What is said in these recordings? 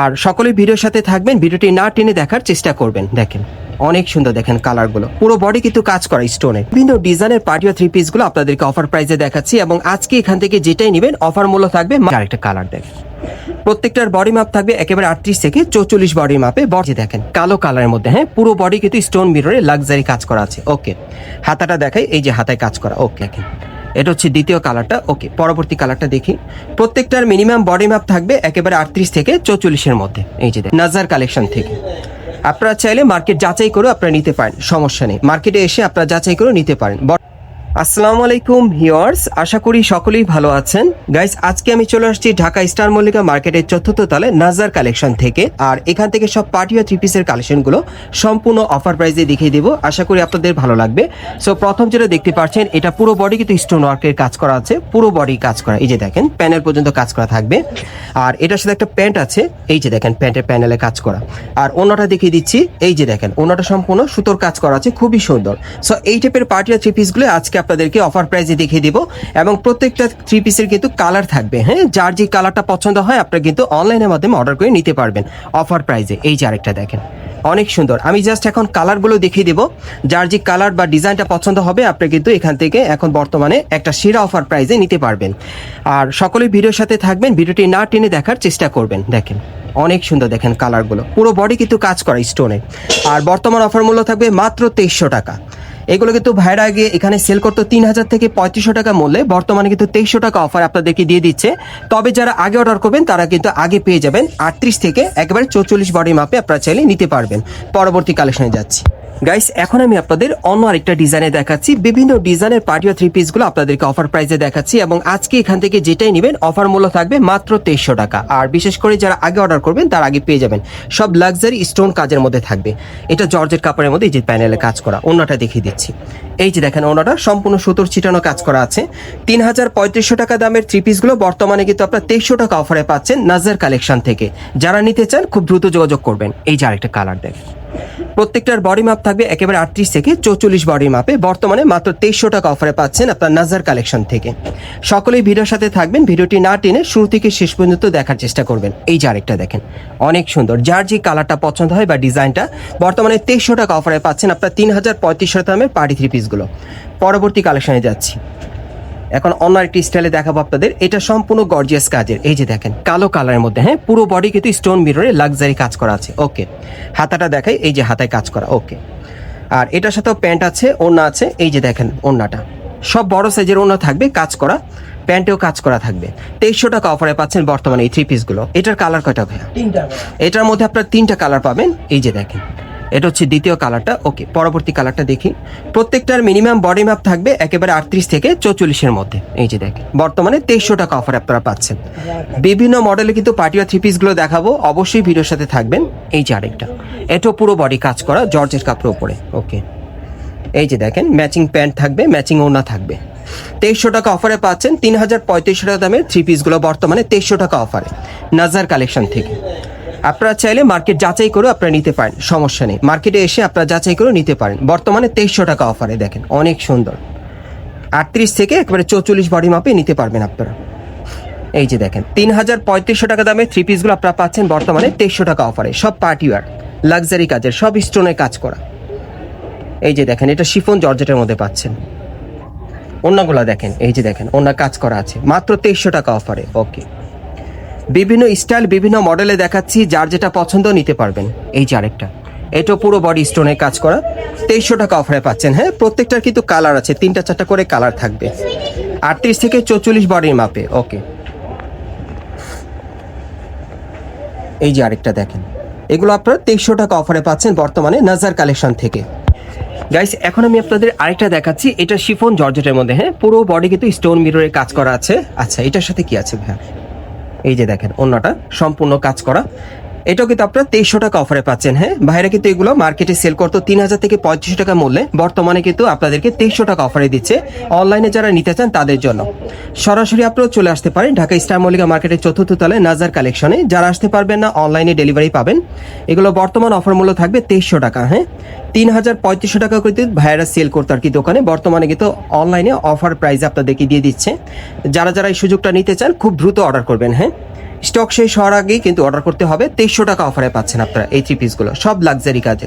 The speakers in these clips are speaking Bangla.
আর সকলে ভিডিওর সাথে থাকবেন, ভিডিওটি না টেনে দেখার চেষ্টা করবেন। দেখেন, অনেক সুন্দর দেখেন কালারগুলো। পুরো বডি কিন্তু কাজ করা স্টোনে বিভিন্ন ডিজাইনের পার্টি থ্রি পিসগুলো আপনাদেরকে অফার প্রাইসে দেখাচ্ছি এবং আজকে এখান থেকে যেটাই নেবেন অফার মূল্য থাকবে আরেকটা কালার দেখেন প্রত্যেকটার বডি মাপ থাকবে একেবারে আটত্রিশ থেকে চৌচল্লিশ বডি মাপে বডি দেখেন, কালো কালারের মধ্যে হ্যাঁ? পুরো বডি কিন্তু স্টোন মিররে লাক্সারি কাজ করা আছে। ওকে হাতাটা দেখাই, এই যে হাতায় কাজ করা। ওকে দেখেন। এটা হচ্ছে দ্বিতীয় কালারটা। ওকে, পরবর্তী কালারটা দেখি। প্রত্যেকটার মিনিমাম বডি ম্যাপ থাকবে একেবারে আটত্রিশ থেকে চৌচল্লিশের মধ্যে। এই যে নাজার কালেকশন থেকে। আপনারা চাইলে মার্কেট যাচাই করে আপনারা নিতে পারেন, সমস্যা নেই। মার্কেটে এসে আপনারা যাচাই করে নিতে পারেন। আসসালামু আলাইকুম, ভিউয়ার্স। আশা করি সকলেই ভালো আছেন। গাইস, আজকে আমি চলে আসছি ঢাকা স্টার মল্লিকা মার্কেটের চতুর্থ তলে নাজার কালেকশন থেকে। আর এখান থেকে সব পার্টি আর থ্রি পিসের কালেকশনগুলো সম্পূর্ণ অফার প্রাইসে দেখিয়ে দেবো। আশা করি আপনাদের ভালো লাগবে। সো প্রথম যেটা দেখতে পাচ্ছেন, এটা পুরো বডি কিন্তু স্টোন ওয়ার্কের কাজ করা আছে। পুরো বডি কাজ করা। এই যে দেখেন প্যানেল পর্যন্ত কাজ করা থাকবে। আর এটার সাথে একটা প্যান্ট আছে। এই যে দেখেন প্যান্টের প্যানেলে কাজ করা। আর অন্যটা দেখিয়ে দিচ্ছি। এই যে দেখেন অন্যটা সম্পূর্ণ সুতোর কাজ করা আছে। খুবই সুন্দর। সো এই টাইপের পার্টি আর থ্রি পিসগুলো আজকে আপনাদেরকে অফার প্রাইসে দেখিয়ে দিব। এবং প্রত্যেকটা থ্রি পিসের কিন্তু কালার থাকবে হ্যাঁ? যার যে কালারটা পছন্দ হয়, আপনারা কিন্তু অনলাইনের মাধ্যমে অর্ডার করে নিতে পারবেন অফার প্রাইসে এই যে আরেকটা দেখেন, অনেক সুন্দর। আমি জাস্ট এখন কালারগুলো দেখিয়ে দেবো। যার যে কালার বা ডিজাইনটা পছন্দ হবে আপনি কিন্তু এখান থেকে এখন বর্তমানে একটা সেরা অফার প্রাইজে নিতে পারবেন। আর সকলেই ভিডিওর সাথে থাকবেন, ভিডিওটি না টেনে দেখার চেষ্টা করবেন। দেখেন, অনেক সুন্দর দেখেন কালারগুলো পুরো বডি কিন্তু কাজ করা স্টোনে আর বর্তমান অফার মূল্য থাকবে মাত্র তেইশশো টাকা। এগুলো কিন্তু ভাইয়ের আগে এখানে সেল করতো তিন হাজার থেকে পঁয়ত্রিশশো টাকা মূল্যে। বর্তমানে কিন্তু তেইশশো টাকা অফার আপনাদেরকে দিয়ে দিচ্ছে। তবে যারা আগে অর্ডার করবেন, তারা কিন্তু আগে পেয়ে যাবেন আটত্রিশ থেকে একেবারে চৌচল্লিশ বডি মাপে আপনারা চাইলে নিতে পারবেন। পরবর্তী কালেকশনে যাচ্ছি। গাইস এখন আমি আপনাদের অন্য আরেকটা ডিজাইনে দেখাচ্ছি। বিভিন্ন ডিজাইনের পার্টি থ্রি পিসগুলো আপনাদেরকে অফার প্রাইসে দেখাচ্ছি এবং আজকে এখান থেকে যেটাই নেবেন অফার মূল্য থাকবে মাত্র তেইশশো টাকা। আর বিশেষ করে যারা আগে অর্ডার করবেন, তার আগে পেয়ে যাবেন। সব লাক্সারি স্টোন কাজের মধ্যে থাকবে। এটা জর্জের কাপড়ের মধ্যে যে প্যানেলে কাজ করা। অন্যটা দেখিয়ে দিচ্ছি। এই যে দেখেন ওনাটা, সম্পূর্ণ সুতোর ছিটানো কাজ করা আছে। তিন হাজার পঁয়ত্রিশশো টাকা দামের থ্রি পিসগুলো বর্তমানে কিন্তু আপনার তেইশশো টাকা অফারে পাচ্ছেন নাজার কালেকশন থেকে। যারা নিতে চান, খুব দ্রুত যোগাযোগ করবেন। এই যে আরেকটা কালার দেখেন। প্রত্যেকটার বডি মাপ থাকবে একেবারে আটত্রিশ থেকে চৌচল্লিশ বডি মাপে বর্তমানে মাত্র তেইশশো টাকা অফারে পাচ্ছেন আপনার নাজার কালেকশন থেকে। সকলেই ভিডিওর সাথে থাকবেন, ভিডিওটি না টেনে শুরু থেকে শেষ পর্যন্ত দেখার চেষ্টা করবেন। এই যে আরেকটা দেখেন, অনেক সুন্দর। যার যে কালারটা পছন্দ হয় বা ডিজাইনটা বর্তমানে তেইশশো টাকা অফারে পাচ্ছেন আপনার তিন হাজার পঁয়ত্রিশশো দামের পার্টি থ্রি পিসগুলো পরবর্তী কালেকশনে যাচ্ছি। এখন অন্য একটি স্টাইলে দেখাবো আপনাদের। এটা সম্পূর্ণ গর্জিয়াস কাজের। এই যে দেখেন কালো কালারের মধ্যে হ্যাঁ? পুরো বডি কিন্তু স্টোন মিররে লাক্সারি কাজ করা আছে। ওকে হাতাটা দেখাই এই যে হাতায় কাজ করা। ওকে আর এটার সাথেও প্যান্ট আছে ওড়না আছে। এই যে দেখেন ওড়নাটা। সব বড় সাইজের ওড়না থাকবে কাজ করা। প্যান্টেও কাজ করা থাকবে। তেইশশো টাকা অফারে পাচ্ছেন বর্তমানে এই থ্রি পিসগুলো এটার কালার কয়টা ভাইয়া? এটার মধ্যে আপনার তিনটা কালার পাবেন। এই যে দেখেন। এটা হচ্ছে দ্বিতীয় কালারটা ওকে পরবর্তী কালারটা দেখি। প্রত্যেকটার মিনিমাম বডি ম্যাপ থাকবে একেবারে আটত্রিশ থেকে চৌচল্লিশের মধ্যে। এই যে দেখেন, বর্তমানে তেইশশো টাকা অফার আপনারা পাচ্ছেন। বিভিন্ন মডেলে কিন্তু পার্টি থ্রি পিসগুলো দেখাবো। অবশ্যই ভিডিওর সাথে থাকবেন। এই যে আরেকটা, এটাও পুরো বডি কাজ করা জর্জের কাপড়ের উপরে। ওকে এই যে দেখেন ম্যাচিং প্যান্ট থাকবে ম্যাচিং ওড়না থাকবে। তেইশশো টাকা অফারে পাচ্ছেন, তিন হাজার পঁয়ত্রিশশো টাকা দামের থ্রি পিসগুলো বর্তমানে তেইশশো টাকা অফারে নাজার কালেকশন থেকে। আপনারা চাইলে মার্কেট যাচাই করে আপনারা নিতে পারেন, সমস্যা নেই। মার্কেটে এসে আপনারা যাচাই করে নিতে পারেন। বর্তমানে তেইশশো টাকা অফারে দেখেন, অনেক সুন্দর। আটত্রিশ থেকে একেবারে চৌচল্লিশ বডি মাপে নিতে পারবেন আপনারা। এই যে দেখেন, তিন হাজার পঁয়ত্রিশশো টাকা দামে থ্রি পিসগুলো আপনারা পাচ্ছেন বর্তমানে তেইশশো টাকা অফারে সব পার্টি ওয়ার লাক্সারি কাজের, সব স্টোনের কাজ করা। এই যে দেখেন, এটা শিফন জর্জেটের মধ্যে পাচ্ছেন। অন্যগুলো দেখেন, এই যে দেখেন অন্য কাজ করা আছে। মাত্র তেইশশো টাকা অফারে ওকে বিভিন্ন স্টাইল, বিভিন্ন মডেলে দেখাচ্ছি যার যেটা পছন্দ নিতে পারবেন। এই যে আরেকটা। এটা পুরো বডি স্টোনে কাজ করা। তেইশশো টাকা অফারে পাচ্ছেন হ্যাঁ? প্রত্যেকটার কিন্তু কালার আছে। তিনটা, চারটা করে কালার থাকবে। আটত্রিশ থেকে চৌচল্লিশ বডির মাপে ওকে এই যে আরেকটা দেখেন। এগুলো আপনারা তেইশশো টাকা অফারে পাচ্ছেন বর্তমানে নাজার কালেকশন থেকে। গাইস এখন আমি আপনাদের আরেকটা দেখাচ্ছি। এটা শিফন জর্জেটের মধ্যে হ্যাঁ? পুরো বডি কিন্তু স্টোন মিররের কাজ করা আছে। আচ্ছা এটার সাথে কি আছে ভাইয়া? এই যে দেখেন অন্যটা সম্পূর্ণ কাজ করা। এটাও কিন্তু আপনারা তেইশশো টাকা অফারে পাচ্ছেন হ্যাঁ? ভাইরা কিন্তু এগুলো মার্কেটে সেল করতো তিন হাজার থেকে পঁয়ত্রিশশো টাকা মূল্যে, বর্তমানে কিন্তু আপনাদেরকে তেইশশো টাকা অফারে দিচ্ছে অনলাইনে যারা নিতে চান তাদের জন্য। সরাসরি আপনারা চলে আসতে পারেন ঢাকা স্টার মল্লিকা মার্কেটের চতুর্থ তলায় নাজার কালেকশনে। যারা আসতে পারবেন না অনলাইনে ডেলিভারি পাবেন। এগুলো বর্তমান অফার মূল্য থাকবে তেইশশো টাকা হ্যাঁ? তিন হাজার পঁয়ত্রিশশো টাকা করে ভাইরা সেল করতো আর কি দোকানে। বর্তমানে কিন্তু অনলাইনে অফার প্রাইস আপনাদেরকে দিয়ে দিচ্ছে। যারা যারা এই সুযোগটা নিতে চান, খুব দ্রুত অর্ডার করবেন হ্যাঁ? স্টক শেষ হওয়ার আগেই কিন্তু অর্ডার করতে হবে। তেইশশো টাকা অফারে পাচ্ছেন আপনারা এই থ্রি পিসগুলো সব লাক্সারি কাজে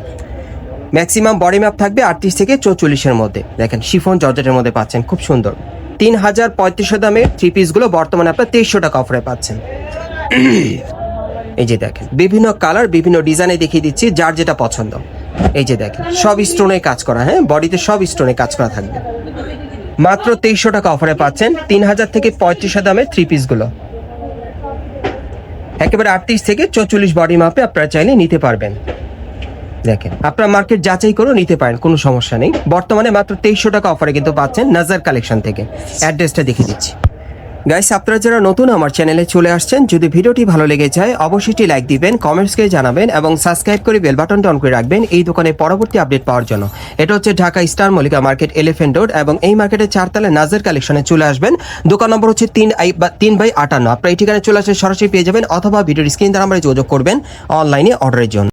ম্যাক্সিমাম বডি ম্যাপ থাকবে আটত্রিশ থেকে চৌচল্লিশের মধ্যে। দেখেন শিফন জর্জেটের মধ্যে পাচ্ছেন, খুব সুন্দর। তিন হাজার পঁয়ত্রিশশো দামের থ্রি পিসগুলো বর্তমানে আপনার তেইশশো টাকা অফারে পাচ্ছেন। এই যে দেখেন, বিভিন্ন কালার বিভিন্ন ডিজাইনে দেখিয়ে দিচ্ছি, যার যেটা পছন্দ। এই যে দেখেন, সব স্টোনে কাজ করা হ্যাঁ? বডিতে সব স্টোনে কাজ করা থাকবে। মাত্র তেইশশো টাকা অফারে পাচ্ছেন, তিন হাজার থেকে পঁয়ত্রিশশো দামের থ্রি পিসগুলো একেবারে আটত্রিশ থেকে চৌচল্লিশ বডি মাপে আপনারা চাইলে নিতে পারবেন। দেখেন, আপনার মার্কেট যাচাই করেও নিতে পারেন, কোনো সমস্যা নেই। বর্তমানে মাত্র তেইশশো টাকা অফারে কিন্তু পাচ্ছেন নাজার কালেকশন থেকে। অ্যাড্রেসটা দেখিয়ে দিচ্ছি। গাইস আপনারা যারা নতুন আমার চ্যানেলে চলে আসছেন, যদি ভিডিওটি ভালো লেগে যায়, অবশ্যই লাইক দিবেন কমেন্টস করে জানাবেন এবং সাবস্ক্রাইব করে বেল বাটনটা অন করে রাখবেন এই দোকানে পরবর্তী আপডেট পাওয়ার জন্য। এটা হচ্ছে Dhaka star Mallika market elephant road এবং এই মার্কেটের চারতলায় নাজের কালেকশনে চলে আসবেন। দোকান নম্বর হচ্ছে তিন আই বা তিন বাই আটান্ন। আপনার এই ঠিকানায় চলে আসলে সরাসরি পেয়ে যাবেন অথবা ভিডিওর স্ক্রিন দ্বারা আমরা যোগাযোগ করবেন অনলাইনে অর্ডারের জন্য।